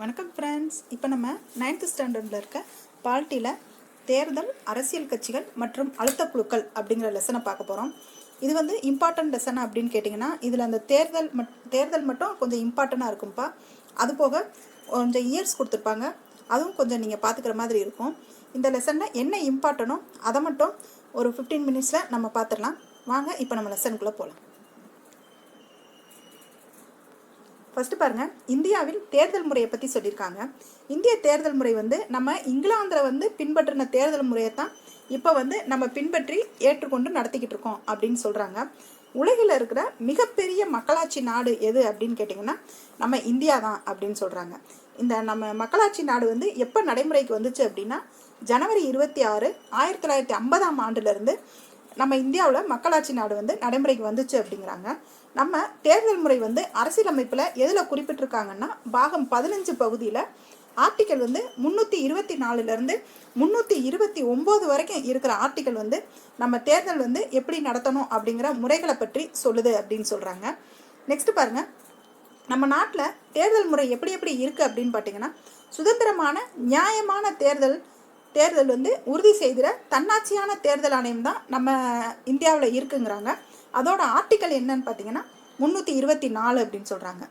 வணக்கம் ஃப்ரெண்ட்ஸ் இப்போ நம்ம நைன்த்து ஸ்டாண்டர்டில் இருக்க பால்ட்டியில் தேர்தல் அரசியல் கட்சிகள் மற்றும் அழுத்த குழுக்கள் அப்படிங்கிற லெசனை பார்க்க போகிறோம் இது வந்து இம்பார்ட்டன்ட் லெசன் அப்படின்னு கேட்டிங்கன்னா இதில் அந்த தேர்தல் மட் தேர்தல் மட்டும் கொஞ்சம் இம்பார்ட்டண்ட்டாக இருக்கும்ப்பா அது போக கொஞ்சம் இயர்ஸ் கொடுத்துருப்பாங்க. அதுவும் கொஞ்சம் நீங்கள் பார்த்துக்கிற மாதிரி இருக்கும். இந்த லெசனில் என்ன இம்பார்ட்டனோ அதை மட்டும் ஒரு ஃபிஃப்டீன் மினிட்ஸில் நம்ம பார்த்துடலாம் வாங்க இப்போ நம்ம லெசனுக்குள்ளே போகலாம் ஃபஸ்ட்டு பாருங்கள் இந்தியாவில் தேர்தல் முறையை பற்றி சொல்லியிருக்காங்க. இந்திய தேர்தல் முறை வந்து நம்ம இங்கிலாந்தில் வந்து பின்பற்றின தேர்தல் முறையை தான் இப்போ வந்து நம்ம பின்பற்றி ஏற்றுக்கொண்டு நடத்திக்கிட்டு இருக்கோம் அப்படின்னு சொல்கிறாங்க உலகில் இருக்கிற மிகப்பெரிய மக்களாட்சி நாடு எது அப்படின்னு கேட்டிங்கன்னா நம்ம இந்தியா தான் அப்படின்னு சொல்கிறாங்க இந்த நம்ம மக்களாட்சி நாடு வந்து எப்போ நடைமுறைக்கு வந்துச்சு அப்படின்னா ஜனவரி இருபத்தி ஆறு ஆயிரத்தி தொள்ளாயிரத்தி ஐம்பதாம் ஆண்டுலேருந்து நம்ம இந்தியாவில் மக்களாட்சி நாடு வந்து நடைமுறைக்கு வந்துச்சு அப்படிங்கிறாங்க. நம்ம தேர்தல் முறை வந்து அரசியலமைப்பில் எதில் குறிப்பிட்டிருக்காங்கன்னா பாகம் பதினஞ்சு பகுதியில் ஆர்டிக்கல் வந்து முந்நூற்றி இருபத்தி நாலுலேருந்து முந்நூற்றி இருபத்தி ஒம்பது வரைக்கும் இருக்கிற ஆர்டிக்கல் வந்து நம்ம தேர்தல் வந்து எப்படி நடத்தணும் அப்படிங்கிற முறைகளை பற்றி சொல்லுது அப்படின்னு சொல்கிறாங்க நெக்ஸ்ட் பாருங்கள் நம்ம நாட்டில் தேர்தல் முறை எப்படி எப்படி இருக்குது அப்படின்னு பார்த்தீங்கன்னா சுதந்திரமான நியாயமான தேர்தல் தேர்தல் வந்து உறுதி செய்கிற தன்னாட்சியான தேர்தல் ஆணையம் தான் நம்ம இந்தியாவில் இருக்குங்கிறாங்க. அதோட ஆர்டிக்கல் என்னன்னு பார்த்தீங்கன்னா முந்நூற்றி இருபத்தி நாலு அப்படின்னு சொல்கிறாங்க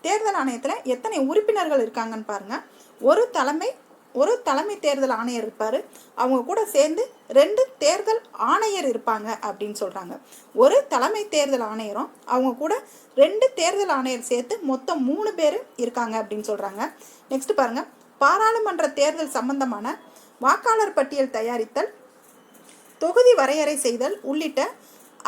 தேர்தல் ஆணையத்தில் எத்தனை உறுப்பினர்கள் இருக்காங்கன்னு பாருங்கள் ஒரு தலைமை ஒரு தலைமை தேர்தல் ஆணையர் இருப்பார். அவங்க கூட சேர்ந்து ரெண்டு தேர்தல் ஆணையர் இருப்பாங்க அப்படின்னு சொல்கிறாங்க ஒரு தலைமை தேர்தல் ஆணையரும் அவங்க கூட ரெண்டு தேர்தல் ஆணையர் சேர்த்து மொத்தம் மூணு பேர் இருக்காங்க அப்படின்னு சொல்கிறாங்க நெக்ஸ்ட் பாருங்கள் பாராளுமன்ற தேர்தல் சம்பந்தமான வாக்காளர் பட்டியல் தயாரித்தல் தொகுதி வரையறை செய்தல் உள்ளிட்ட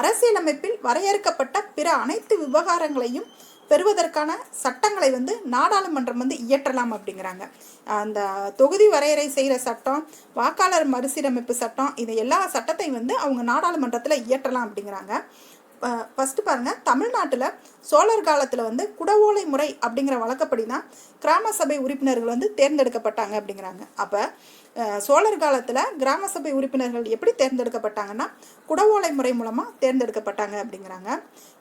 அரசியலமைப்பில் வரையறுக்கப்பட்ட பிற அனைத்து விவகாரங்களையும் பெறுவதற்கான சட்டங்களை வந்து நாடாளுமன்றம் வந்து இயற்றலாம் அப்படிங்கிறாங்க. அந்த தொகுதி வரையறை செய்கிற சட்டம் வாக்காளர் மறுசீரமைப்பு சட்டம் இது எல்லா சட்டத்தையும் வந்து அவங்க நாடாளுமன்றத்தில் இயற்றலாம் அப்படிங்கிறாங்க. ஃபஸ்ட்டு பாருங்கள் தமிழ்நாட்டில் சோழர் காலத்தில் வந்து குடவோலை முறை அப்படிங்கிற வழக்கப்படி தான் கிராம சபை உறுப்பினர்கள் வந்து தேர்ந்தெடுக்கப்பட்டாங்க அப்படிங்கிறாங்க. அப்போ சோழர் காலத்தில் கிராம சபை உறுப்பினர்கள் எப்படி தேர்ந்தெடுக்கப்பட்டாங்கன்னா குடவோலை முறை மூலமாக தேர்ந்தெடுக்கப்பட்டாங்க அப்படிங்கிறாங்க.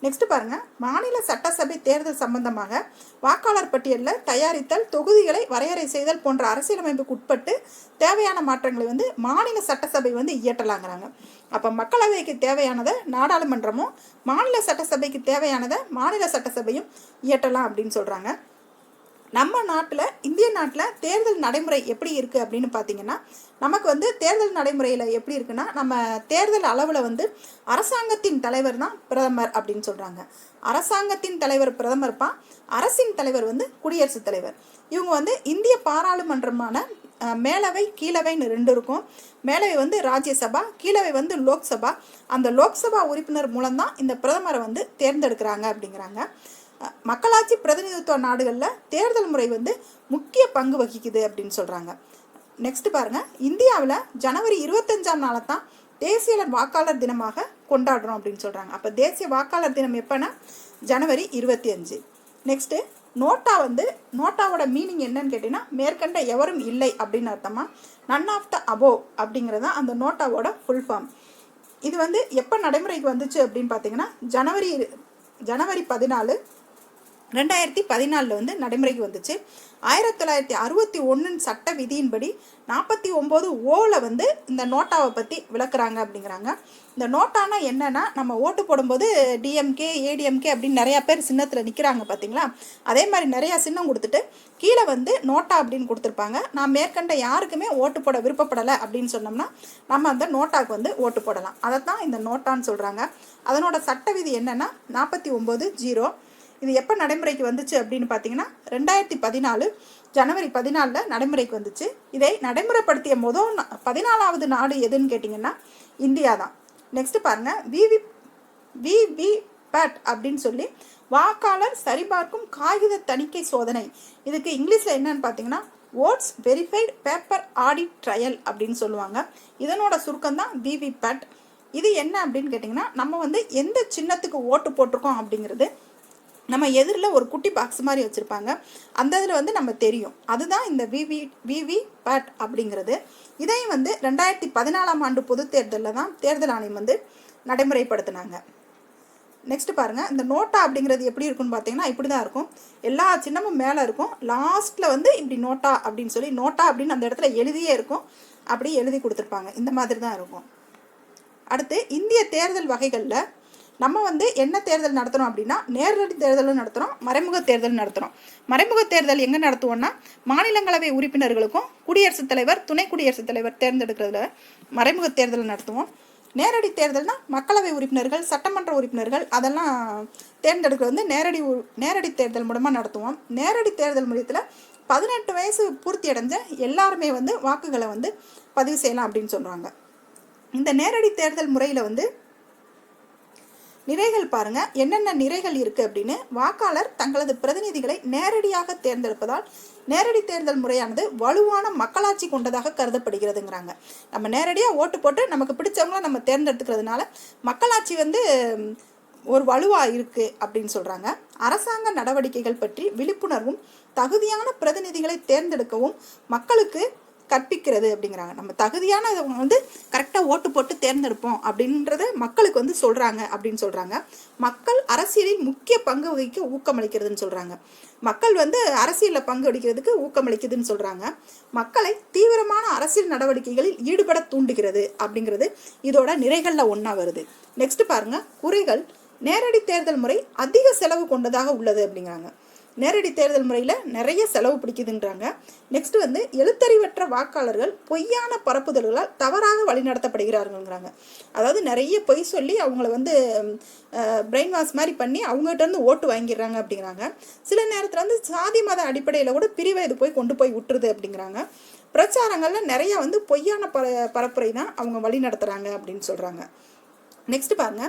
நெக்ஸ்ட் பாருங்கள் மாநில சட்டசபை தேர்தல் சம்பந்தமாக வாக்காளர் பட்டியலில் தயாரித்தல் தொகுதிகளை வரையறை செய்தல் போன்ற அரசியலமைப்புக்கு உட்பட்டு தேவையான மாற்றங்களை வந்து மாநில சட்டசபை வந்து இயற்றலாங்கிறாங்க. அப்போ மக்களவைக்கு தேவையானதை நாடாளுமன்றமும் மாநில சட்டசபைக்கு தேவையானதை மாநில சட்டசபையும் இயற்றலாம் அப்படின்னு சொல்கிறாங்க நம்ம நாட்டில் இந்திய நாட்டில் தேர்தல் நடைமுறை எப்படி இருக்குது அப்படின்னு பார்த்தீங்கன்னா நமக்கு வந்து தேர்தல் நடைமுறையில் எப்படி இருக்குன்னா நம்ம தேர்தல் அளவில் வந்து அரசாங்கத்தின் தலைவர் தான் பிரதமர் அப்படின்னு சொல்கிறாங்க அரசாங்கத்தின் தலைவர் பிரதமர்ப்பா அரசின் தலைவர் வந்து குடியரசுத் தலைவர். இவங்க வந்து இந்திய பாராளுமன்றமான மேலவை கீழவைன்னு ரெண்டு இருக்கும். மேலவை வந்து ராஜ்யசபா கீழவை வந்து லோக்சபா. அந்த லோக்சபா உறுப்பினர் மூலம்தான் இந்த பிரதமரை வந்து தேர்ந்தெடுக்கிறாங்க அப்படிங்கிறாங்க. மக்களாட்சி பிரதிநிதித்துவ நாடுகளில் தேர்தல் முறை வந்து முக்கிய பங்கு வகிக்குது அப்படின்னு சொல்கிறாங்க நெக்ஸ்ட் பாருங்கள் இந்தியாவில் ஜனவரி இருபத்தஞ்சாம் நாளை தான் தேசிய வாக்காளர் தினமாக கொண்டாடுறோம் அப்படின்னு சொல்கிறாங்க அப்போ தேசிய வாக்காளர் தினம் எப்போனா ஜனவரி இருபத்தி அஞ்சு நெக்ஸ்ட்டு நோட்டா வந்து நோட்டாவோட மீனிங் என்னன்னு கேட்டிங்கன்னா மேற்கண்ட எவரும் இல்லை அப்படின்னு அர்த்தமா? நன் ஆஃப் த அபோவ் அப்படிங்கிறது தான் அந்த நோட்டாவோட ஃபுல் ஃபார்ம் இது வந்து எப்போ நடைமுறைக்கு வந்துச்சு அப்படின்னு பார்த்தீங்கன்னா ஜனவரி ஜனவரி பதினாலு ரெண்டாயிரத்தி பதினாலில் வந்து நடைமுறைக்கு வந்துச்சு. ஆயிரத்தி தொள்ளாயிரத்தி அறுபத்தி ஒன்றின் சட்ட விதியின்படி நாற்பத்தி ஒம்பது ஓவில் வந்து இந்த நோட்டாவை பற்றி விளக்குறாங்க அப்படிங்கிறாங்க. இந்த நோட்டானா என்னென்னா நம்ம ஓட்டு போடும்போது டிஎம்கே ஏடிஎம்கே அப்படின்னு நிறையா பேர் சின்னத்தில் நிற்கிறாங்க பார்த்தீங்களா அதே மாதிரி நிறையா சின்னம் கொடுத்துட்டு கீழே வந்து நோட்டா அப்படின்னு கொடுத்துருப்பாங்க. நான் மேற்கண்ட யாருக்குமே ஓட்டு போட விருப்பப்படலை அப்படின்னு சொன்னோம்னா நம்ம அந்த நோட்டாவுக்கு வந்து ஓட்டு போடலாம். அதை தான் இந்த நோட்டான்னு சொல்கிறாங்க அதனோட சட்ட விதி என்னென்னா நாற்பத்தி ஒம்பது ஜீரோ. இது எப்போ நடைமுறைக்கு வந்துச்சு அப்படின்னு பார்த்தீங்கன்னா ரெண்டாயிரத்தி பதினாலு ஜனவரி பதினாலில் நடைமுறைக்கு வந்துச்சு. இதை நடைமுறைப்படுத்திய முதல் பதினாலாவது நாடு எதுன்னு கேட்டிங்கன்னா இந்தியா தான் நெக்ஸ்ட்டு பாருங்கள் விவி விவி பேட் அப்படின்னு சொல்லி வாக்காளர் சரிபார்க்கும் காகித தணிக்கை சோதனை. இதுக்கு இங்கிலீஷில் என்னன்னு பார்த்தீங்கன்னா votes verified paper audit trail அப்படின்னு சொல்லுவாங்க. இதனோட சுருக்கம் தான் விவி பேட் இது என்ன அப்படின்னு கேட்டிங்கன்னா நம்ம வந்து எந்த சின்னத்துக்கு ஓட்டு போட்டிருக்கோம் அப்படிங்கிறது நம்ம எதிரில் ஒரு குட்டி பாக்ஸ் மாதிரி வச்சுருப்பாங்க. அந்த இதில் வந்து நம்ம தெரியும். அதுதான் இந்த விவி விவி பேட் அப்படிங்கிறது. இதையும் வந்து ரெண்டாயிரத்தி பதினாலாம் ஆண்டு பொது தேர்தலில் தான் தேர்தல் ஆணையம் வந்து நடைமுறைப்படுத்தினாங்க. நெக்ஸ்ட் பாருங்கள் இந்த நோட்டா அப்படிங்கிறது எப்படி இருக்கும்னு பார்த்தீங்கன்னா இப்படி தான் இருக்கும். எல்லா சின்னமும் மேலே இருக்கும். லாஸ்ட்டில் வந்து இப்படி நோட்டா அப்படின்னு சொல்லி நோட்டா அப்படின்னு அந்த இடத்துல எழுதியே இருக்கும். அப்படி எழுதி கொடுத்துருப்பாங்க. இந்த மாதிரி தான் இருக்கும். அடுத்து இந்திய தேர்தல் வகைகளில் நம்ம வந்து என்ன தேர்தல் நடத்துகிறோம் அப்படின்னா நேரடி தேர்தலும் நடத்துகிறோம் மறைமுக தேர்தல் நடத்துகிறோம் மறைமுக தேர்தல் எங்கே நடத்துவோம்னா மாநிலங்களவை உறுப்பினர்களுக்கும் குடியரசுத் தலைவர் துணை குடியரசுத் தலைவர் தேர்ந்தெடுக்கிறதுல மறைமுக தேர்தல் நடத்துவோம். நேரடி தேர்தல்னா மக்களவை உறுப்பினர்கள் சட்டமன்ற உறுப்பினர்கள் அதெல்லாம் தேர்ந்தெடுக்கிறது வந்து நேரடி உ- நேரடி தேர்தல் மூலமாக நடத்துவோம். நேரடி தேர்தல் முறையத்தில் பதினெட்டு வயசு பூர்த்தி அடைஞ்ச எல்லாருமே வந்து வாக்குகளை வந்து பதிவு செய்யலாம் அப்படின்னு சொல்கிறாங்க இந்த நேரடி தேர்தல் முறையில் வந்து நிறைகள் பாருங்க. என்னென்ன நிறைகள் இருக்கு அப்படின்னு வாக்காளர் தங்களது பிரதிநிதிகளை நேரடியாக தேர்ந்தெடுப்பதால் நேரடி தேர்தல் முறையானது வலுவான மக்களாட்சி கொண்டதாக கருதப்படுகிறதுங்கிறாங்க. நம்ம நேரடியாக ஓட்டு போட்டு நமக்கு பிடிச்சவங்கள நம்ம தேர்ந்தெடுத்துக்கிறதுனால மக்களாட்சி வந்து ஒரு வலுவாக இருக்கு அப்படின்னு சொல்றாங்க. அரசாங்க நடவடிக்கைகள் பற்றி விழிப்புணர்வும் தகுதியான பிரதிநிதிகளை தேர்ந்தெடுக்கவும் மக்களுக்கு கற்பிக்கிறது அப்படிங்கிறாங்க. நம்ம தகுதியானவங்க வந்து கரெக்டாக ஓட்டு போட்டு தேர்ந்தெடுப்போம் அப்படின்றத மக்களுக்கு வந்து சொல்கிறாங்க அப்படின்னு சொல்கிறாங்க மக்கள் அரசியலில் முக்கிய பங்கு வகிக்க ஊக்கமளிக்கிறதுன்னு சொல்கிறாங்க மக்கள் வந்து அரசியலில் பங்கு அளிக்கிறதுக்கு ஊக்கமளிக்குதுன்னு சொல்கிறாங்க மக்களை தீவிரமான அரசியல் நடவடிக்கைகளில் ஈடுபட தூண்டுகிறது அப்படிங்கிறது இதோட நிறைகளில் ஒன்றா வருது. நெக்ஸ்ட் பாருங்க. குறைகள் நேரடி தேர்தல் முறை அதிக செலவு கொண்டதாக உள்ளது அப்படிங்கிறாங்க. நேரடி தேர்தல் முறையில் நிறைய செலவு பிடிக்குதுன்றாங்க. நெக்ஸ்ட் வந்து எழுத்தறிவற்ற வாக்காளர்கள் பொய்யான பரப்புதல்களால் தவறாக வழிநடத்தப்படுகிறார்கள்ங்கிறாங்க. அதாவது நிறைய பொய் சொல்லி அவங்கள வந்து பிரெயின் வாஷ் மாதிரி பண்ணி அவங்ககிட்ட இருந்து ஓட்டு வாங்கிடுறாங்க அப்படிங்கிறாங்க. சில நேரத்தில் வந்து சாதி மத அடிப்படையில் கூட பிரிவை இது போய் கொண்டு போய் விட்டுருது அப்படிங்கிறாங்க. பிரச்சாரங்களில் நிறைய வந்து பொய்யான பர பரப்புரை தான் அவங்க வழி நடத்துகிறாங்க அப்படின்னு சொல்கிறாங்க நெக்ஸ்ட் பாருங்க.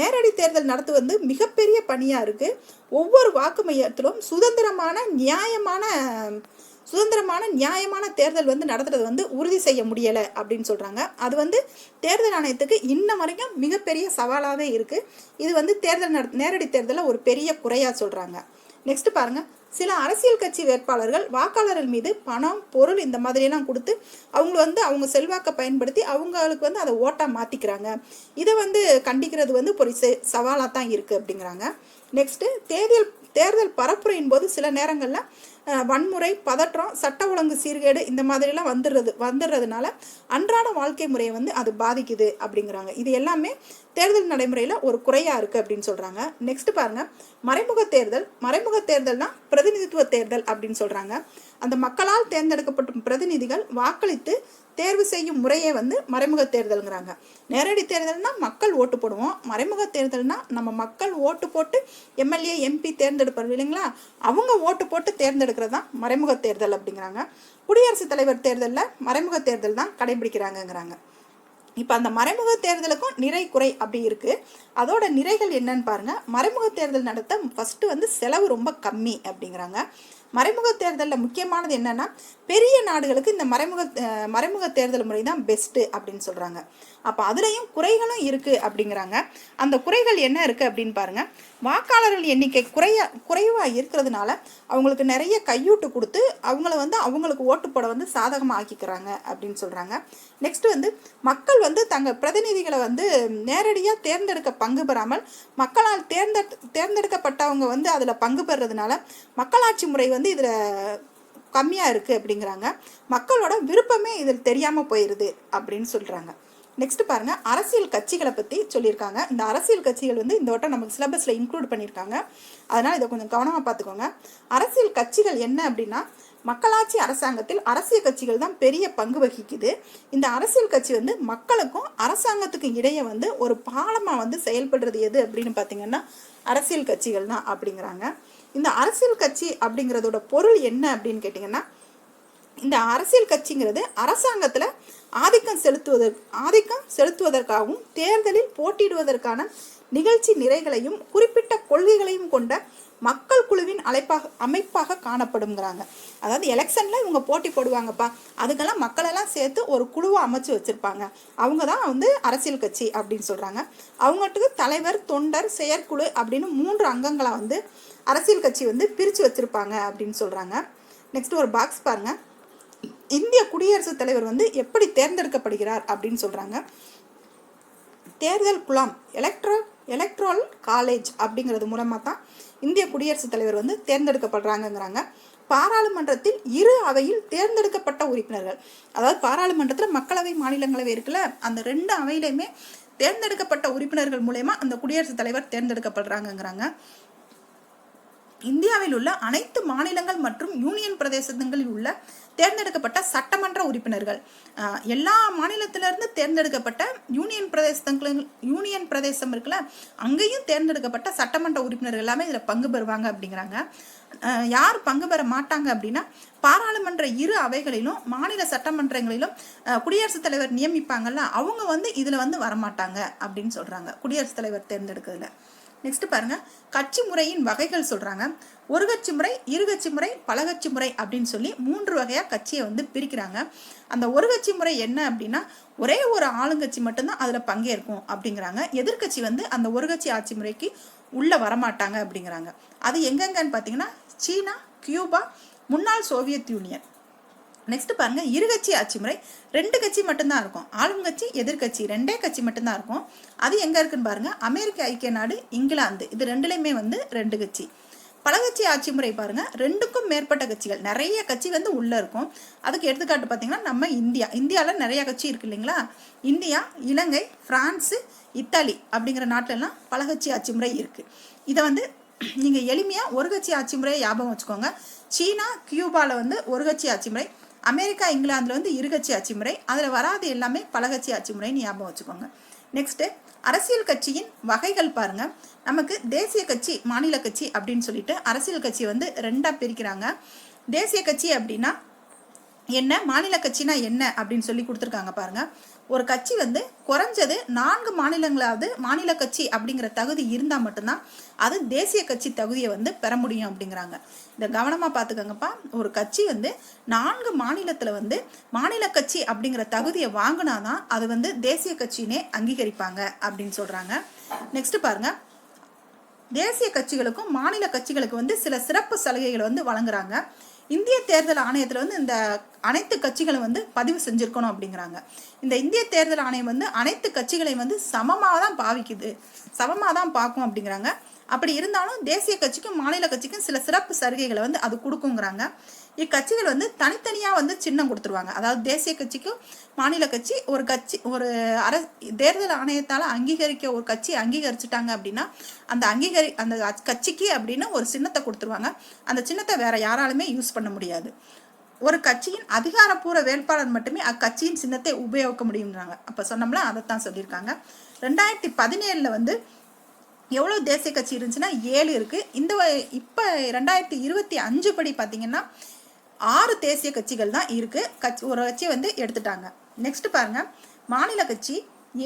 நேரடி தேர்தல் நடத்துவது வந்து மிகப்பெரிய பணியாக இருக்குது ஒவ்வொரு வாக்கு மையத்திலும் சுதந்திரமான நியாயமான சுதந்திரமான நியாயமான தேர்தல் வந்து நடத்துறது வந்து உறுதி செய்ய முடியலை அப்படின்னு சொல்கிறாங்க அது வந்து தேர்தல் ஆணையத்துக்கு இன்ன வரைக்கும் மிகப்பெரிய சவாலாகவே இருக்குது இது வந்து தேர்தல் நட நேரடி தேர்தலில் ஒரு பெரிய குறையாக சொல்கிறாங்க நெக்ஸ்ட் பாருங்க. சில அரசியல் கட்சி வேட்பாளர்கள் வாக்காளர்கள் மீது பணம் பொருள் இந்த மாதிரியெல்லாம் கொடுத்து அவங்க வந்து அவங்க செல்வாக்கை பயன்படுத்தி அவங்களுக்கு வந்து அதை ஓட்டாக மாற்றிக்கிறாங்க இதை வந்து கண்டிக்கிறது வந்து ஒரு சவாலாக தான் இருக்குது அப்படிங்கிறாங்க. நெக்ஸ்ட்டு தேர்தல் தேர்தல் பரப்புரையின் போது சில நேரங்களில் வன்முறை பதற்றம் சட்ட ஒழுங்கு சீர்கேடு இந்த மாதிரிலாம் வந்துடுறது வந்துடுறதுனால அன்றாட வாழ்க்கை முறையை வந்து அது பாதிக்குது அப்படிங்கிறாங்க. இது எல்லாமே தேர்தல் நடைமுறையில் ஒரு குறையாக இருக்குது அப்படின்னு சொல்கிறாங்க நெக்ஸ்ட் பாருங்கள் மறைமுக தேர்தல் மறைமுக தேர்தல்னா பிரதிநிதித்துவ தேர்தல் அப்படின்னு சொல்கிறாங்க அந்த மக்களால் தேர்ந்தெடுக்கப்பட்ட பிரதிநிதிகள் வாக்களித்து தேர்வு செய்யும் முறையே வந்து மறைமுக தேர்தலுங்கிறாங்க. நேரடி தேர்தல்னா மக்கள் ஓட்டு போடுவோம். மறைமுக தேர்தல்னா நம்ம மக்கள் ஓட்டு போட்டு எம்எல்ஏ எம்பி தேர்ந்தெடுப்பார் இல்லைங்களா? அவங்க ஓட்டு போட்டு தேர்ந்தெடுக்கிறது தான் மறைமுக தேர்தல் அப்படிங்கிறாங்க. குடியரசுத் தலைவர் தேர்தலில் மறைமுக தேர்தல் தான் கடைபிடிக்கிறாங்கங்கிறாங்க. இப்போ அந்த மறைமுக தேர்தலுக்கும் நிறை குறை அப்படி இருக்குது அதோட நிறைகள் என்னன்னு பாருங்கள் மறைமுக தேர்தல் நடத்த ஃபஸ்ட்டு வந்து செலவு ரொம்ப கம்மி அப்படிங்கிறாங்க. மறைமுக தேர்தலில் முக்கியமானது என்னென்னா பெரிய நாடுகளுக்கு இந்த மறைமுக மறைமுக தேர்தல் முறை தான் பெஸ்ட்டு அப்படின்னு சொல்கிறாங்க அப்போ அதுலேயும் குறைகளும் இருக்குது அப்படிங்கிறாங்க. அந்த குறைகள் என்ன இருக்குது அப்படின்னு பாருங்கள் வாக்காளர்கள் எண்ணிக்கை குறைய குறைவாக இருக்கிறதுனால அவங்களுக்கு நிறைய கையூட்டு கொடுத்து அவங்கள வந்து அவங்களுக்கு ஓட்டு போட வந்து சாதகமாக ஆக்கிக்கிறாங்க அப்படின்னு சொல்கிறாங்க நெக்ஸ்ட் வந்து மக்கள் வந்து தங்கள் பிரதிநிதிகளை வந்து நேரடியாக தேர்ந்தெடுக்க பங்கு பெறாமல் மக்களால் தேர்ந்த தேர்ந்தெடுக்கப்பட்டவங்க வந்து அதில் பங்கு பெறதுனால மக்களாட்சி முறை வந்து இதில் கம்மியாக இருக்குது அப்படிங்கிறாங்க. மக்களோட விருப்பமே இதில் தெரியாமல் போயிடுது அப்படின்னு சொல்கிறாங்க நெக்ஸ்ட் பாருங்க அரசியல் கட்சிகளை பற்றி சொல்லியிருக்காங்க. இந்த அரசியல் கட்சிகள் வந்து இந்த வட்டம் நமக்கு சிலபஸில் இன்க்ளூட் பண்ணியிருக்காங்க. அதனால் இதை கொஞ்சம் கவனமாக பார்த்துக்கோங்க. அரசியல் கட்சிகள் என்ன அப்படின்னா மக்களாட்சி அரசாங்கத்தில் அரசியல் கட்சிகள் தான் பெரிய பங்கு வகிக்குது. இந்த அரசியல் கட்சி வந்து மக்களுக்கும் அரசாங்கத்துக்கும் இடையே வந்து ஒரு பாலமாக வந்து செயல்படுறது எது அப்படின்னு பார்த்தீங்கன்னா அரசியல் கட்சிகள் தான் அப்படிங்கிறாங்க. இந்த அரசியல் கட்சி அப்படிங்கிறதோட பொருள் என்ன அப்படின்னு கேட்டிங்கன்னா இந்த அரசியல் கட்சிங்கிறது அரசாங்கத்தில் ஆதிக்கம் செலுத்துவதற்கு ஆதிக்கம் செலுத்துவதற்காகவும் தேர்தலில் போட்டியிடுவதற்கான நிகழ்ச்சி நிறைகளையும் குறிப்பிட்ட கொள்கைகளையும் கொண்ட மக்கள் குழுவின் அழைப்பாக அமைப்பாக காணப்படுங்கிறாங்க. அதாவது எலெக்ஷனில் இவங்க போட்டி போடுவாங்கப்பா. அதுக்கெல்லாம் மக்களெல்லாம் சேர்த்து ஒரு குழுவை அமைச்சு வச்சுருப்பாங்க. அவங்க தான் வந்து அரசியல் கட்சி அப்படின்னு சொல்கிறாங்க அவங்கட்டுக்கு தலைவர் தொண்டர் செயற்குழு அப்படின்னு மூன்று அங்கங்களை வந்து அரசியல் கட்சி வந்து பிரித்து வச்சுருப்பாங்க அப்படின்னு சொல்கிறாங்க நெக்ஸ்ட் ஒரு பாக்ஸ் பாருங்கள் இந்திய குடியரசுத் தலைவர் வந்து எப்படி தேர்ந்தெடுக்கப்படுகிறார் அப்படின்னு சொல்கிறாங்க தேர்தல் குலாம் எலக்ட்ரல் எலக்ட்ரல் காலேஜ் அப்படிங்கிறது மூலமாக தான் இந்திய குடியரசுத் தலைவர் வந்து தேர்ந்தெடுக்கப்படுறாங்கங்கிறாங்க. பாராளுமன்றத்தில் இரு அவையில் தேர்ந்தெடுக்கப்பட்ட உறுப்பினர்கள் அதாவது பாராளுமன்றத்தில் மக்களவை மாநிலங்களவை இருக்குல்ல அந்த ரெண்டு அவையிலையுமே தேர்ந்தெடுக்கப்பட்ட உறுப்பினர்கள் மூலயமா அந்த குடியரசுத் தலைவர் தேர்ந்தெடுக்கப்படுறாங்கங்கிறாங்க. இந்தியாவில் உள்ள அனைத்து மாநிலங்கள் மற்றும் யூனியன் பிரதேசங்களில் உள்ள தேர்ந்தெடுக்கப்பட்ட சட்டமன்ற உறுப்பினர்கள். எல்லா மாநிலத்திலிருந்து தேர்ந்தெடுக்கப்பட்ட யூனியன் பிரதேசங்கள் யூனியன் பிரதேசம் இருக்குல்ல அங்கேயும் தேர்ந்தெடுக்கப்பட்ட சட்டமன்ற உறுப்பினர்கள் எல்லாமே இதில் பங்கு பெறுவாங்க அப்படிங்கிறாங்க. யார் பங்கு பெற மாட்டாங்க அப்படின்னா பாராளுமன்ற இரு அவைகளிலும் மாநில சட்டமன்றங்களிலும் குடியரசுத் தலைவர் நியமிப்பாங்கல்ல அவங்க வந்து இதில் வந்து வரமாட்டாங்க அப்படின்னு சொல்கிறாங்க குடியரசுத் தலைவர் தேர்ந்தெடுக்கிறதுல. நெக்ஸ்ட் பாருங்க. கட்சி முறையின் வகைகள் சொல்றாங்க. ஒரு கட்சி முறை இரு கட்சி முறை பல கட்சி முறை அப்படின்னு சொல்லி மூன்று வகையா கட்சியை வந்து பிரிக்கிறாங்க. அந்த ஒரு கட்சி முறை என்ன அப்படின்னா ஒரே ஒரு ஆளுங்கட்சி மட்டும்தான் அதுல பங்கேற்கும் அப்படிங்கிறாங்க. எதிர்க்கட்சி வந்து அந்த ஒரு கட்சி ஆட்சி முறைக்கு உள்ள வரமாட்டாங்க அப்படிங்கிறாங்க. அது எங்கெங்கன்னு பார்த்தீங்கன்னா சீனா கியூபா முன்னாள் சோவியத் யூனியன். நெக்ஸ்ட் பாருங்க இரு கட்சி ஆட்சி முறை. ரெண்டு கட்சி மட்டும்தான் இருக்கும். ஆளும் கட்சி எதிர்கட்சி ரெண்டே கட்சி மட்டும்தான் இருக்கும். அது எங்க இருக்குன்னு பாருங்க. அமெரிக்க ஐக்கிய நாடு இங்கிலாந்து. இது ரெண்டுலையுமே வந்து ரெண்டு கட்சி. பலகட்சி ஆட்சி முறை பாருங்க. ரெண்டுக்கும் மேற்பட்ட கட்சிகள். நிறைய கட்சி வந்து உள்ள இருக்கும். அதுக்கு எடுத்துக்காட்டு பார்த்தீங்கன்னா நம்ம இந்தியா. இந்தியாவில் நிறைய கட்சி இருக்கு இல்லைங்களா? இந்தியா இலங்கை பிரான்ஸு இத்தாலி அப்படிங்கிற நாட்டிலலாம் பலகட்சி ஆட்சி முறை இருக்கு. இதை வந்து நீங்கள் எளிமையாக ஒரு கட்சி ஆட்சி முறையை ஞாபகம் வச்சுக்கோங்க. சீனா கியூபாவில் வந்து ஒரு கட்சி ஆட்சி முறை. அமெரிக்கா இங்கிலாந்தில் வந்து இருகட்சி ஆட்சி முறை அதில் வராது எல்லாமே பலகட்சி ஆட்சி முறைன்னு ஞாபகம் வச்சுக்கோங்க. நெக்ஸ்ட்டு அரசியல் கட்சியின் வகைகள் பாருங்க. நமக்கு தேசிய கட்சி மாநில கட்சி அப்படின்னு சொல்லிட்டு அரசியல் கட்சி வந்து ரெண்டா பிரிக்கிறாங்க. தேசிய கட்சி அப்படின்னா என்ன மாநில கட்சினா என்ன அப்படின்னு சொல்லி கொடுத்துருக்காங்க பாருங்க. ஒரு கட்சி வந்து குறைஞ்சது நான்கு மாநிலங்களாவது மாநில கட்சி அப்படிங்கிற தகுதி இருந்தால் மட்டும்தான் அது தேசிய கட்சி தகுதியை வந்து பெற முடியும் அப்படிங்கிறாங்க. இதை கவனமாக பார்த்துக்கோங்கப்பா ஒரு கட்சி வந்து நான்கு மாநிலத்தில் வந்து மாநில கட்சி அப்படிங்கிற தகுதியை வாங்கினாதான் அது வந்து தேசிய கட்சினே அங்கீகரிப்பாங்க அப்படின்னு சொல்கிறாங்க நெக்ஸ்ட் பாருங்க. தேசிய கட்சிகளுக்கும் மாநில கட்சிகளுக்கு வந்து சில சிறப்பு சலுகைகளை வந்து வழங்குறாங்க. இந்திய தேர்தல் ஆணையத்தில் வந்து இந்த அனைத்து கட்சிகளும் வந்து பதிவு செஞ்சுருக்கணும் அப்படிங்கிறாங்க. இந்த இந்திய தேர்தல் ஆணையம் வந்து அனைத்து கட்சிகளையும் வந்து சமமாக தான் பாவிக்குது. சமமாக தான் பார்க்கும் அப்படிங்கிறாங்க. அப்படி இருந்தாலும் தேசிய கட்சிக்கும் மாநில கட்சிக்கும் சில சிறப்பு சலுகைகளை வந்து அது கொடுக்குங்கிறாங்க. இக்கட்சிகள் வந்து தனித்தனியாக வந்து சின்னம் கொடுத்துருவாங்க. அதாவது தேசிய கட்சிக்கும் மாநில கட்சி ஒரு கட்சி ஒரு அர தேர்தல் ஆணையத்தால் அங்கீகரிக்க ஒரு கட்சி அங்கீகரிச்சிட்டாங்க அப்படின்னா அந்த அங்கீகரி அந்த கட்சிக்கு அப்படின்னு ஒரு சின்னத்தை கொடுத்துருவாங்க. அந்த சின்னத்தை வேற யாராலுமே யூஸ் பண்ண முடியாது. ஒரு கட்சியின் அதிகாரப்பூர்வ வேட்பாளர் மட்டுமே அக்கட்சியின் சின்னத்தை உபயோகிக்க முடியுங்கிறாங்க அப்போ சொன்னோம்ல அதைத்தான் சொல்லியிருக்காங்க. ரெண்டாயிரத்தி பதினேழில் வந்து எவ்வளோ தேசிய கட்சி இருந்துச்சுன்னா ஏழு இருக்குது இந்த இப்போ ரெண்டாயிரத்தி இருபத்தி அஞ்சு படி பார்த்தீங்கன்னா ஆறு தேசிய கட்சிகள் தான் இருக்குது கட்சி ஒரு கட்சியை வந்து எடுத்துட்டாங்க. நெக்ஸ்ட் பாருங்க. மாநில கட்சி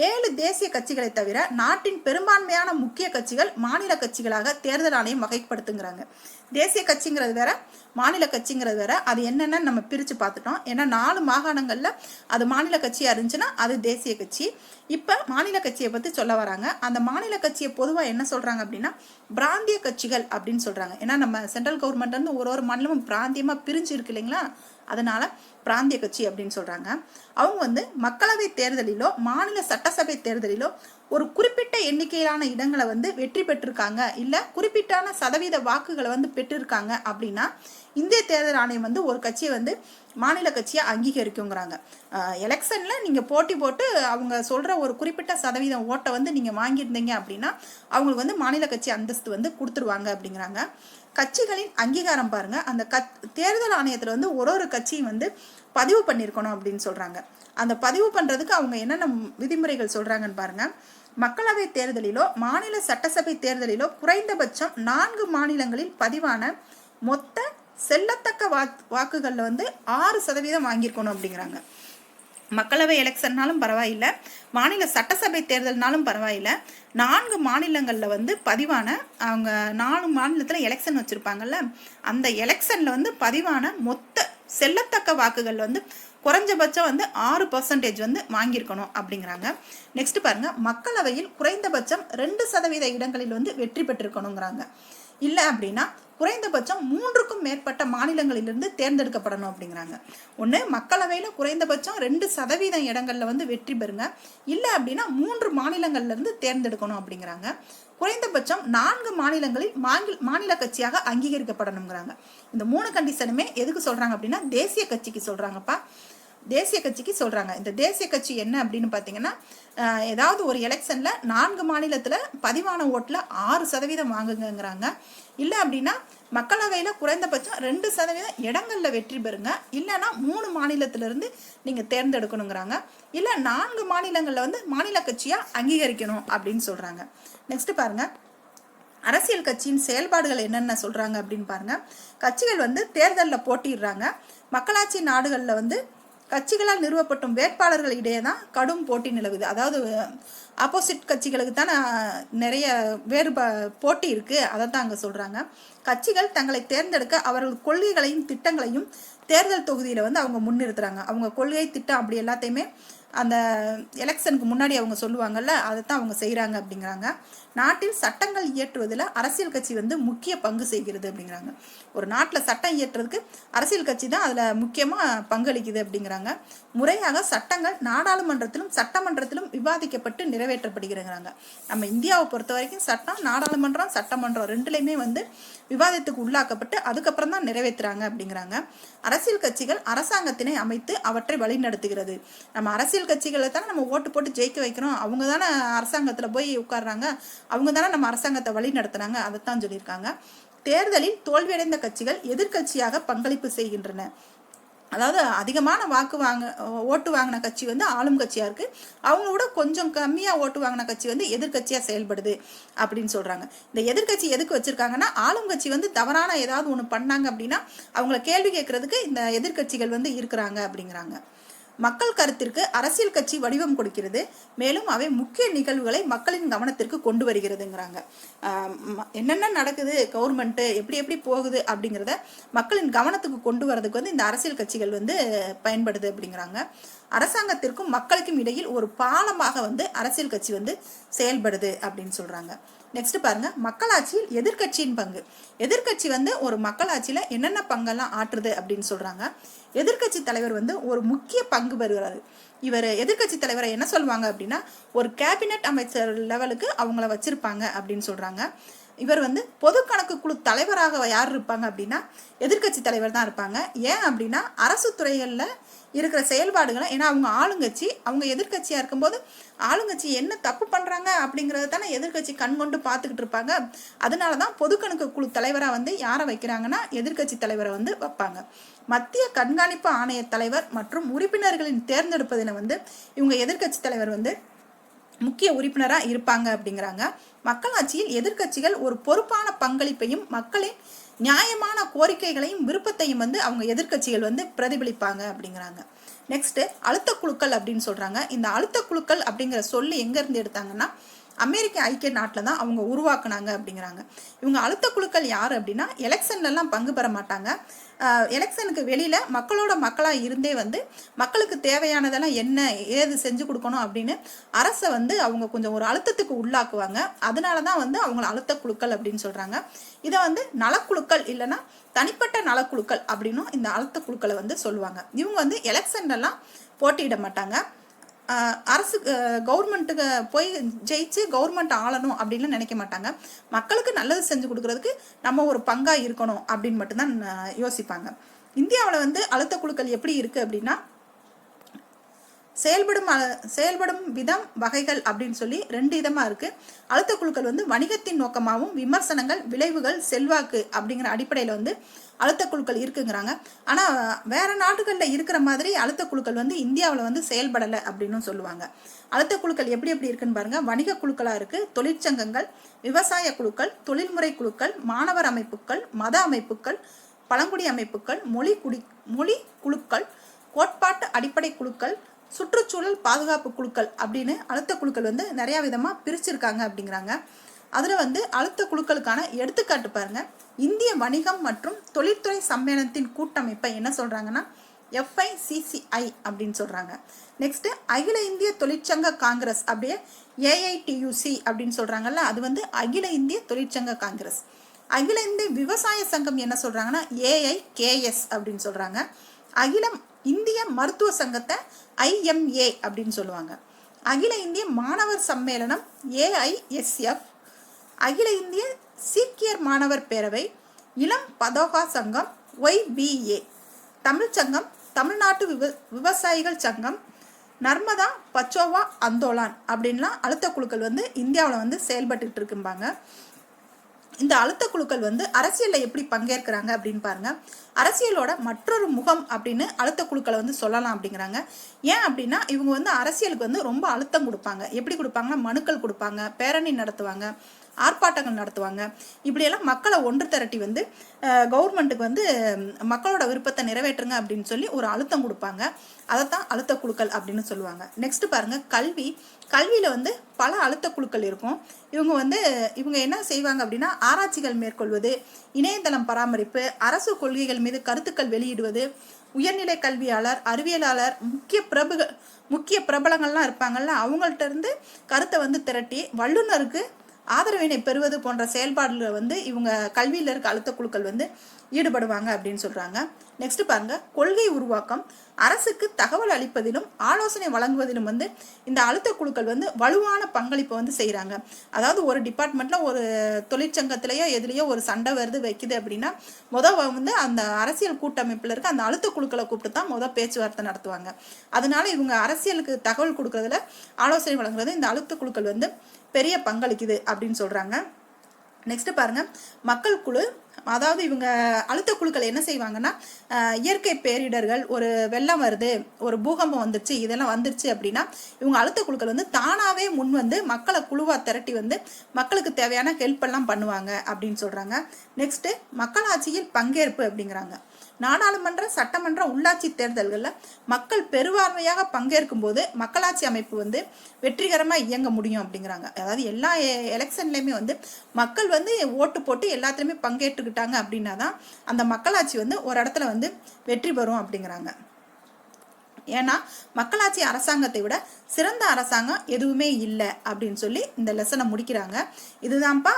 ஏழு தேசிய கட்சிகளை தவிர நாட்டின் பெரும்பான்மையான முக்கிய கட்சிகள் மாநில கட்சிகளாக தேர்தல் ஆணையம் வகைப்படுத்துங்கிறாங்க. தேசிய கட்சிங்கிறது வேற மாநில கட்சிங்கிறது வேற. அது என்னென்னு நம்ம பிரித்து பார்த்துட்டோம். ஏன்னா நாலு மாகாணங்களில் அது மாநில கட்சியாக இருந்துச்சுன்னா அது தேசிய கட்சி. இப்போ மாநில கட்சியை பற்றி சொல்ல வராங்க. அந்த மாநில கட்சியை பொதுவாக என்ன சொல்கிறாங்க அப்படின்னா பிராந்திய கட்சிகள் அப்படின்னு சொல்கிறாங்க ஏன்னா நம்ம சென்ட்ரல் கவர்மெண்ட் வந்து ஒரு ஒரு மாநிலமும் பிராந்தியமாக பிரிஞ்சு இருக்கு இல்லைங்களா? அதனால பிராந்திய கட்சி அப்படின்னு சொல்கிறாங்க அவங்க வந்து மக்களவை தேர்தலிலோ மாநில சட்டசபை தேர்தலிலோ ஒரு குறிப்பிட்ட எண்ணிக்கையிலான இடங்களை வந்து வெற்றி பெற்றிருக்காங்க. இல்லை குறிப்பிட்டான சதவீத வாக்குகளை வந்து பெற்றிருக்காங்க அப்படின்னா இந்திய தேர்தல் ஆணையம் வந்து ஒரு கட்சியை வந்து மாநில கட்சியை அங்கீகரிக்குங்கிறாங்க. எலெக்ஷனில் நீங்கள் போட்டி போட்டு அவங்க சொல்கிற ஒரு குறிப்பிட்ட சதவீதம் ஓட்டை வந்து நீங்கள் வாங்கியிருந்தீங்க அப்படின்னா அவங்களுக்கு வந்து மாநில கட்சி அந்தஸ்து வந்து கொடுத்துருவாங்க அப்படிங்கிறாங்க. கட்சிகளின் அங்கீகாரம் பாருங்க. அந்த கத் தேர்தல் ஆணையத்தில் வந்து ஒரு ஒரு கட்சியும் வந்து பதிவு பண்ணியிருக்கணும் அப்படின்னு சொல்கிறாங்க அந்த பதிவு பண்ணுறதுக்கு அவங்க என்னென்ன விதிமுறைகள் சொல்கிறாங்கன்னு பாருங்கள் மக்களவை தேர்தலிலோ மாநில சட்டசபை தேர்தலிலோ குறைந்தபட்சம் நான்கு மாநிலங்களில் பதிவான மொத்த செல்லத்தக்க வாக்குகளில் வந்து ஆறு சதவீதம் வாங்கியிருக்கணும் அப்படிங்கிறாங்க. மக்களவை எலெக்ஷன்னாலும் பரவாயில்லை மாநில சட்டசபை தேர்தல்னாலும் பரவாயில்லை நான்கு மாநிலங்களில் வந்து பதிவான அவங்க நாலு மாநிலத்தில் எலெக்ஷன் வச்சுருப்பாங்கல்ல அந்த எலெக்ஷனில் வந்து பதிவான மொத்த செல்லத்தக்க வாக்குகள் வந்து குறைஞ்சபட்சம் வந்து ஆறு பர்சன்டேஜ் வந்து வாங்கியிருக்கணும் அப்படிங்கிறாங்க. நெக்ஸ்ட் பாருங்க மக்களவையில் குறைந்தபட்சம் ரெண்டு சதவீத இடங்களில் வந்து வெற்றி பெற்றிருக்கணுங்கிறாங்க. இல்லை அப்படின்னா குறைந்தபட்சம் மூன்றுக்கும் மேற்பட்ட மாநிலங்களிலிருந்து தேர்ந்தெடுக்கப்படணும் அப்படிங்கிறாங்க. ஒன்று மக்களவையில் குறைந்தபட்சம் ரெண்டு சதவீதம் இடங்களில் வந்து வெற்றி பெறுங்க. இல்லை அப்படின்னா மூன்று மாநிலங்களிலிருந்து தேர்ந்தெடுக்கணும் அப்படிங்கிறாங்க. குறைந்தபட்சம் நான்கு மாநிலங்களில் மாநில மாநில கட்சியாக அங்கீகரிக்கப்படணுங்கிறாங்க. இந்த மூணு கண்டிஷனுமே எதுக்கு சொல்கிறாங்க அப்படின்னா தேசிய கட்சிக்கு சொல்கிறாங்கப்பா தேசிய கட்சிக்கு சொல்கிறாங்க இந்த தேசிய கட்சி என்ன அப்படின்னு பார்த்தீங்கன்னா ஏதாவது ஒரு எலெக்ஷனில் நான்கு மாநிலத்தில் பதிவான ஓட்டில் ஆறு சதவீதம் வாங்குங்கிறாங்க இல்லை அப்படின்னா மக்களவையில் குறைந்தபட்சம் ரெண்டு சதவீதம் இடங்களில் வெற்றி பெறுங்க. இல்லைன்னா மூணு மாநிலத்திலிருந்து இருந்து தேர்ந்தெடுக்கணுங்கிறாங்க. இல்லை நான்கு மாநிலங்களில் வந்து மாநில கட்சியாக அங்கீகரிக்கணும் அப்படின்னு சொல்கிறாங்க நெக்ஸ்ட் பாருங்க. அரசியல் கட்சியின் செயல்பாடுகள் என்னென்ன சொல்கிறாங்க அப்படின்னு பாருங்கள் கட்சிகள் வந்து தேர்தலில் போட்டிடுறாங்க மக்களாட்சி நாடுகளில் வந்து கட்சிகளால் நிறுவப்பட்டும் வேட்பாளர்களிடையே தான் கடும் போட்டி நிலவுது. அதாவது ஆப்போசிட் கட்சிகளுக்கு தான் நிறைய வேறுபா போட்டி இருக்குது அதை தான் அங்கே சொல்கிறாங்க கட்சிகள் தங்களை தேர்ந்தெடுக்க அவர்கள் கொள்கைகளையும் திட்டங்களையும் தேர்தல் தொகுதியில் வந்து அவங்க முன்னிறுத்துறாங்க. அவங்க கொள்கை திட்டம் அப்படி எல்லாத்தையுமே அந்த எலெக்ஷனுக்கு முன்னாடி அவங்க சொல்லுவாங்கல்ல அதை தான் அவங்க செய்கிறாங்க அப்படிங்கிறாங்க. நாட்டில் சட்டங்கள் இயற்றுவதில் அரசியல் கட்சி வந்து முக்கிய பங்கு செய்கிறது அப்படிங்கிறாங்க. ஒரு நாட்டில் சட்டம் இயற்றுறதுக்கு அரசியல் கட்சி தான் அதில் முக்கியமாக பங்களிக்குது அப்படிங்கிறாங்க. முறையாக சட்டங்கள் நாடாளுமன்றத்திலும் சட்டமன்றத்திலும் விவாதிக்கப்பட்டு நிறைவேற்றப்படுகிறங்கிறாங்க. நம்ம இந்தியாவை பொறுத்த வரைக்கும் சட்டம் நாடாளுமன்றம் சட்டமன்றம் ரெண்டுலேயுமே வந்து விவாதத்துக்கு உள்ளாக்கப்பட்டு அதுக்கப்புறம் தான் நிறைவேற்றுறாங்க அப்படிங்கிறாங்க. அரசியல் கட்சிகள் அரசாங்கத்தினை அமைத்து அவற்றை வழிநடத்துகிறது. நம்ம அரசியல் கட்சிகளை தானே நம்ம ஓட்டு போட்டு ஜெயிக்க வைக்கிறோம். அவங்க தானே அரசாங்கத்தில் போய் உட்கார்றாங்க. அவங்க தானே நம்ம அரசாங்கத்தை வழி நடத்துனாங்க அதைத்தான் சொல்லியிருக்காங்க. தேர்தலில் தோல்வியடைந்த கட்சிகள் எதிர்க்கட்சியாக பங்களிப்பு செய்கின்றன. அதாவது அதிகமான வாக்கு வாங்க ஓட்டு வாங்கின கட்சி வந்து ஆளும் கட்சியாக இருக்குது அவங்களோட கொஞ்சம் கம்மியாக ஓட்டு வாங்கின கட்சி வந்து எதிர்க்கட்சியாக செயல்படுது அப்படின்னு சொல்கிறாங்க இந்த எதிர்க்கட்சி எதுக்கு வச்சுருக்காங்கன்னா ஆளும் கட்சி வந்து தவறான ஏதாவது ஒன்று பண்ணாங்க அப்படின்னா அவங்கள கேள்வி கேட்கறதுக்கு இந்த எதிர்க்கட்சிகள் வந்து இருக்கிறாங்க அப்படிங்கிறாங்க. மக்கள் கருத்திற்கு அரசியல் கட்சி வடிவம் கொடுக்கிறது. மேலும் அவை முக்கிய நிகழ்வுகளை மக்களின் கவனத்திற்கு கொண்டு வருகிறதுங்கிறாங்க. என்னென்ன நடக்குது கவர்மெண்ட்டு எப்படி எப்படி போகுது அப்படிங்கிறத மக்களின் கவனத்துக்கு கொண்டு வரதுக்கு வந்து இந்த அரசியல் கட்சிகள் வந்து பயன்படுது அப்படிங்கிறாங்க. அரசாங்கத்திற்கும் மக்களுக்கும் இடையில் ஒரு பாலமாக வந்து அரசியல் கட்சி வந்து செயல்படுது அப்படின்னு சொல்கிறாங்க நெக்ஸ்ட் பாருங்க. மக்களாட்சியில் எதிர்க்கட்சியின் பங்கு. எதிர்க்கட்சி வந்து ஒரு மக்களாட்சியில என்னென்ன பங்கெல்லாம் ஆற்றுது அப்படின்னு சொல்றாங்க. எதிர்க்கட்சி தலைவர் வந்து ஒரு முக்கிய பங்கு பெறுகிறாரு. இவர் எதிர்க்கட்சி தலைவரை என்ன சொல்லுவாங்க அப்படின்னா ஒரு கேபினெட் அமைச்சர் லெவலுக்கு அவங்கள வச்சிருப்பாங்க அப்படின்னு சொல்றாங்க. இவர் வந்து பொது கணக்கு குழு தலைவராக யார் இருப்பாங்க அப்படின்னா எதிர்க்கட்சி தலைவர் தான் இருப்பாங்க. ஏன் அப்படின்னா அரசு துறைகளில் இருக்கிற செயல்பாடுகளை ஏன்னா அவங்க ஆளுங்கட்சி அவங்க எதிர்க்கட்சியாக இருக்கும்போது ஆளுங்கட்சி என்ன தப்பு பண்ணுறாங்க அப்படிங்கிறத தானே எதிர்க்கட்சி கண்கொண்டு பார்த்துக்கிட்டு இருப்பாங்க. அதனால தான் பொது கணக்கு குழு தலைவராக வந்து யாரை வைக்கிறாங்கன்னா எதிர்க்கட்சி தலைவரை வந்து வைப்பாங்க. மத்திய கண்காணிப்பு ஆணைய தலைவர் மற்றும் உறுப்பினர்களின் தேர்ந்தெடுப்பதில் வந்து இவங்க எதிர்க்கட்சி தலைவர் வந்து முக்கிய உறுப்பினராக இருப்பாங்க அப்படிங்கிறாங்க. மக்களாட்சியில் எதிர்க்கட்சிகள் ஒரு பொறுப்பான பங்களிப்பையும் மக்களின் நியாயமான கோரிக்கைகளையும் விருப்பத்தையும் வந்து அவங்க எதிர்க்கட்சிகள் வந்து பிரதிபலிப்பாங்க அப்படிங்கிறாங்க. நெக்ஸ்ட்டு அழுத்த குழுக்கள் அப்படின்னு சொல்கிறாங்க இந்த அழுத்த குழுக்கள் அப்படிங்கிற சொல்லு எங்கேருந்து எடுத்தாங்கன்னா அமெரிக்க ஐக்கிய நாட்டில் தான் அவங்க உருவாக்குனாங்க அப்படிங்கிறாங்க. இவங்க அழுத்த குழுக்கள் யார் அப்படின்னா எலெக்ஷன்லலாம் பங்கு பெற மாட்டாங்க. எலெக்ஷனுக்கு வெளியில் மக்களோட மக்களாக இருந்தே வந்து மக்களுக்கு தேவையானதெல்லாம் என்ன ஏது செஞ்சு கொடுக்கணும் அப்படின்னு அரசை வந்து அவங்க கொஞ்சம் ஒரு அழுத்தத்துக்கு உள்ளாக்குவாங்க. அதனால தான் வந்து அவங்கள அழுத்த குழுக்கள் அப்படின்னு சொல்கிறாங்க இதை வந்து நலக்குழுக்கள் இல்லைன்னா தனிப்பட்ட நலக்குழுக்கள் அப்படின்னும் இந்த அழுத்த குழுக்களை வந்து சொல்லுவாங்க. இவங்க வந்து எலெக்ஷன்லலாம் போட்டியிட மாட்டாங்க. அரசு கவர்மெண்ட்டுக்கு போய் ஜெயிச்சு கவர்மெண்ட் ஆளணும் அப்படின்னு நினைக்க மாட்டாங்க. மக்களுக்கு நல்லது செஞ்சு கொடுக்கறதுக்கு நம்ம ஒரு பங்காக இருக்கணும் அப்படின்னு மட்டும்தான் யோசிப்பாங்க. இந்தியாவில் வந்து அழுத்த குழுக்கள் எப்படி இருக்கு அப்படின்னா செயல்படும் அ- செயல்படும் விதம் வகைகள் அப்படின்னு சொல்லி ரெண்டு விதமாக இருக்கு. அழுத்த குழுக்கள் வந்து வணிகத்தின் நோக்கமாகவும் விமர்சனங்கள் விளைவுகள் செல்வாக்கு அப்படிங்கிற அடிப்படையில் வந்து அழுத்த குழுக்கள் இருக்குங்கிறாங்க. ஆனால் வேற நாடுகளில் இருக்கிற மாதிரி அழுத்த குழுக்கள் வந்து இந்தியாவில் வந்து செயல்படலை அப்படின்னு சொல்லுவாங்க. அழுத்த குழுக்கள் எப்படி எப்படி இருக்குன்னு பாருங்க. வணிக குழுக்களாக இருக்கு. தொழிற்சங்கங்கள் விவசாய குழுக்கள் தொழில்முறை குழுக்கள் மாணவர் அமைப்புகள் மத அமைப்புகள் பழங்குடி அமைப்புகள் மொழி குடி மொழி குழுக்கள் கோட்பாட்டு அடிப்படை குழுக்கள் சுற்றுச்சூழல் பாதுகாப்பு குழுக்கள் அப்படின்னு அழுத்த குழுக்கள் வந்து நிறையா விதமாக பிரிச்சிருக்காங்க அப்படிங்கிறாங்க. அதில் வந்து அழுத்த குழுக்களுக்கான எடுத்துக்காட்டு பாருங்கள் இந்திய வணிகம் மற்றும் தொழில்துறை சம்மேளனத்தின் கூட்டமைப்பை என்ன சொல்கிறாங்கன்னா எஃப்ஐசிசிஐ அப்படின்னு சொல்கிறாங்க நெக்ஸ்ட்டு அகில இந்திய தொழிற்சங்க காங்கிரஸ் அப்படியே ஏஐடியூசி அப்படின்னு சொல்கிறாங்கல்ல அது வந்து அகில இந்திய தொழிற்சங்க காங்கிரஸ். அகில இந்திய விவசாய சங்கம் என்ன சொல்கிறாங்கன்னா ஏஐகேஎஸ் அப்படின்னு சொல்கிறாங்க அகிலம் இந்திய மருத்துவ சங்கத்தை ஐஎம்ஏ அப்படின்னு சொல்லுவாங்க. அகில இந்திய மாணவர் சம்மேளனம் ஏஐஎஸ்எஃப் அகில இந்திய சீக்கியர் மாணவர் பேரவை இளம் பதோகா சங்கம் ஒய்பிஏ தமிழ் சங்கம் தமிழ்நாட்டு விவ விவசாயிகள் சங்கம் நர்மதா பச்சோவா அந்தோலான் அப்படின்லாம் அழுத்த குழுக்கள் வந்து இந்தியாவில் வந்து செயல்பட்டுட்டு இருக்கும்பாங்க. இந்த அழுத்த குழுக்கள் வந்து அரசியலில் எப்படி பங்கேற்கிறாங்க அப்படின்னு பாருங்க. அரசியலோட மற்றொரு முகம் அப்படின்னு அழுத்த குழுக்களை வந்து சொல்லலாம் அப்படிங்கிறாங்க. ஏன் அப்படின்னா இவங்க வந்து அரசியலுக்கு வந்து ரொம்ப அழுத்தம் கொடுப்பாங்க. எப்படி கொடுப்பாங்கன்னா மனுக்கள் கொடுப்பாங்க பேரணி நடத்துவாங்க. ஆர்ப்பாட்டங்கள் நடத்துவாங்க. இப்படியெல்லாம் மக்களை ஒன்று திரட்டி வந்து கவர்மெண்ட்டுக்கு வந்து மக்களோட விருப்பத்தை நிறைவேற்றுங்க அப்படின்னு சொல்லி ஒரு அழுத்தம் கொடுப்பாங்க. அதைத்தான் அழுத்த குழுக்கள் அப்படின்னு சொல்லுவாங்க. நெக்ஸ்ட் பாருங்க கல்வி. கல்வியில் வந்து பல அழுத்த குழுக்கள் இருக்கும். இவங்க வந்து இவங்க என்ன செய்வாங்க அப்படின்னா ஆராய்ச்சிகள் மேற்கொள்வது இணையதளம் பராமரிப்பு அரசு கொள்கைகள் மீது கருத்துக்கள் வெளியிடுவது உயர்நிலை கல்வியாளர் அறிவியலாளர் முக்கிய பிரபுகள் முக்கிய பிரபலங்கள்லாம் இருப்பாங்கல்ல அவங்கள்ட்ட இருந்து கருத்தை வந்து திரட்டி வல்லுநருக்கு ஆதரவினை பெறுவது போன்ற செயல்பாடுல வந்து இவங்க கல்வியில் இருக்க அழுத்த குழுக்கள் வந்து ஈடுபடுவாங்க அப்படின்னு சொல்றாங்க. நெக்ஸ்ட் பாருங்க. கொள்கை உருவாக்கம். அரசுக்கு தகவல் அளிப்பதிலும் ஆலோசனை வழங்குவதிலும் வந்து இந்த அழுத்த குழுக்கள் வந்து வலுவான பங்களிப்பை வந்து செய்கிறாங்க அதாவது ஒரு டிபார்ட்மெண்ட்டில் ஒரு தொழிற்சங்கத்திலேயோ எதுலேயோ ஒரு சண்டை வருது வைக்குது அப்படின்னா முத வந்து அந்த அரசியல் கூட்டமைப்பில் இருக்க அந்த அழுத்த குழுக்களை கூப்பிட்டு தான் முத பேச்சுவார்த்தை நடத்துவாங்க. அதனால இவங்க அரசியலுக்கு தகவல் கொடுக்கறதுல ஆலோசனை வழங்குறது இந்த அழுத்த குழுக்கள் வந்து பெரிய பங்களிக்குது அப்படின்னு சொல்கிறாங்க நெக்ஸ்ட் பாருங்க. மக்கள் குழு அதாவது இவங்க அழுத்த குழுக்கள் என்ன செய்வாங்கன்னா இயற்கை பேரிடர்கள் ஒரு வெள்ளம் வருது ஒரு பூகம்பம் வந்துருச்சு இதெல்லாம் வந்துருச்சு அப்படின்னா இவங்க அழுத்த குழுக்கள் வந்து தானாவே முன் வந்து மக்களை குழுவா திரட்டி வந்து மக்களுக்கு தேவையான ஹெல்ப் எல்லாம் பண்ணுவாங்க அப்படின்னு சொல்றாங்க. நெக்ஸ்ட் மக்களாட்சியில் பங்கேற்பு அப்படிங்கிறாங்க. நாடாளுமன்ற சட்டமன்ற உள்ளாட்சி தேர்தல்களில் மக்கள் பெருவான்மையாக பங்கேற்கும் போது மக்களாட்சி அமைப்பு வந்து வெற்றிகரமாக இயங்க முடியும் அப்படிங்கிறாங்க. அதாவது எல்லா எலெக்ஷன்லையுமே வந்து மக்கள் வந்து ஓட்டு போட்டு எல்லாத்துலேயுமே பங்கேற்றுக்கிட்டாங்க அப்படின்னா தான் அந்த மக்களாட்சி வந்து ஒரு இடத்துல வந்து வெற்றி பெறும் அப்படிங்கிறாங்க. ஏன்னா மக்களாட்சி அரசாங்கத்தை விட சிறந்த அரசாங்கம் எதுவுமே இல்லை அப்படின்னு சொல்லி இந்த லெசனை முடிக்கிறாங்க. இதுதான்ப்பா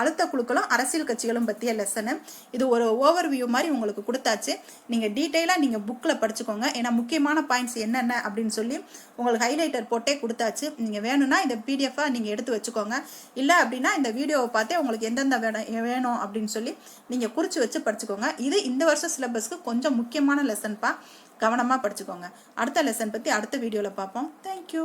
அழுத்த குழுக்களும் அரசியல் கட்சிகளும் பற்றிய லெசனு. இது ஒரு ஓவர் வியூ மாதிரி உங்களுக்கு கொடுத்தாச்சு. நீங்கள் டீட்டெயிலாக நீங்கள் புக்கில் படிச்சுக்கோங்க. ஏன்னா முக்கியமான பாயிண்ட்ஸ் என்னென்ன அப்படின்னு சொல்லி உங்களுக்கு ஹைலைட்டர் போட்டே கொடுத்தாச்சு. நீங்கள் வேணும்னா இந்த பிடிஎஃபாக நீங்கள் எடுத்து வச்சுக்கோங்க. இல்லை அப்படின்னா இந்த வீடியோவை பார்த்தே உங்களுக்கு எந்தெந்த வேணும் வேணும் அப்படின்னு சொல்லி நீங்கள் குறித்து வச்சு படிச்சுக்கோங்க. இது இந்த வருஷம் சிலபஸ்க்கு கொஞ்சம் முக்கியமான லெசன்ப்பா கவனமாக படிச்சுக்கோங்க. அடுத்த லெசன் பற்றி அடுத்த வீடியோவில் பார்ப்போம். தேங்க்யூ